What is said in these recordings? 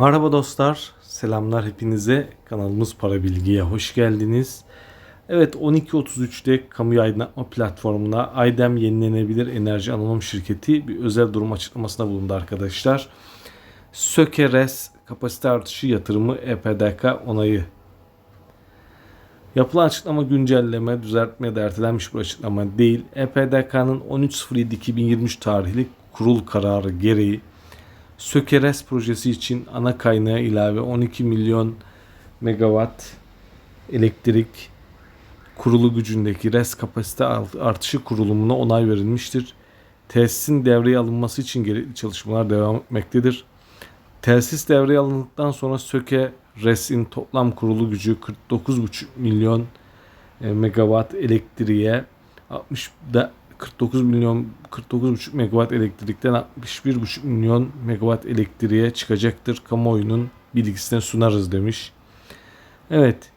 Merhaba dostlar, selamlar hepinize. Kanalımız Para Bilgi'ye hoş geldiniz. Evet 12.33'te kamu aydınlatma platformuna Aydem Yenilenebilir Enerji Anonim Şirketi bir özel durum açıklamasında bulundu arkadaşlar. Sökeres kapasite artışı yatırımı EPDK onayı. Yapılan açıklama güncelleme, düzeltme ya da ertelenmiş bir açıklama değil. EPDK'nın 13.07.2023 tarihli kurul kararı gereği Sökeres projesi için ana kaynağı ilave 12 milyon megawatt elektrik kurulu gücündeki res kapasite artışı kurulumuna onay verilmiştir. Tesisin devreye alınması için gerekli çalışmalar devam etmektedir. Tesis devreye alındıktan sonra Söke Res'in toplam kurulu gücü 49,5 milyon e, megawatt elektriğe 60 da 49 milyon 49,5 megawatt elektrikten 61,5 milyon megawatt elektriğe çıkacaktır. Kamuoyunun bilgisine sunarız demiş. Evet.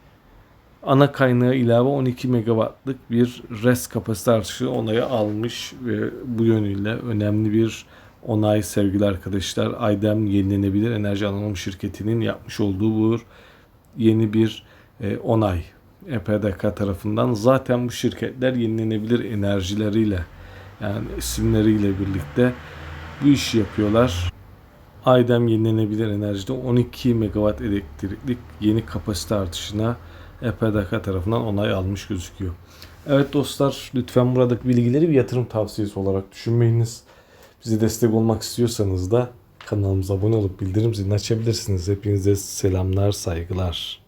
Ana kaynağı ilave 12 megawattlık bir res kapasite artışı onayı almış ve bu yönüyle önemli bir onay sevgili arkadaşlar. Aydem Yenilenebilir Enerji Anonim Şirketi'nin yapmış olduğu bu yeni bir e, onay. EPDK tarafından zaten bu şirketler yenilenebilir enerjileriyle yani isimleriyle birlikte bu işi yapıyorlar. Aydem yenilenebilir enerjide 12 megawatt elektriklik yeni kapasite artışına EPDK tarafından onay almış gözüküyor. Evet dostlar lütfen buradaki bilgileri bir yatırım tavsiyesi olarak düşünmeyiniz. Bize destek olmak istiyorsanız da kanalımıza abone olup bildirim zilini açabilirsiniz. Hepinize selamlar, saygılar.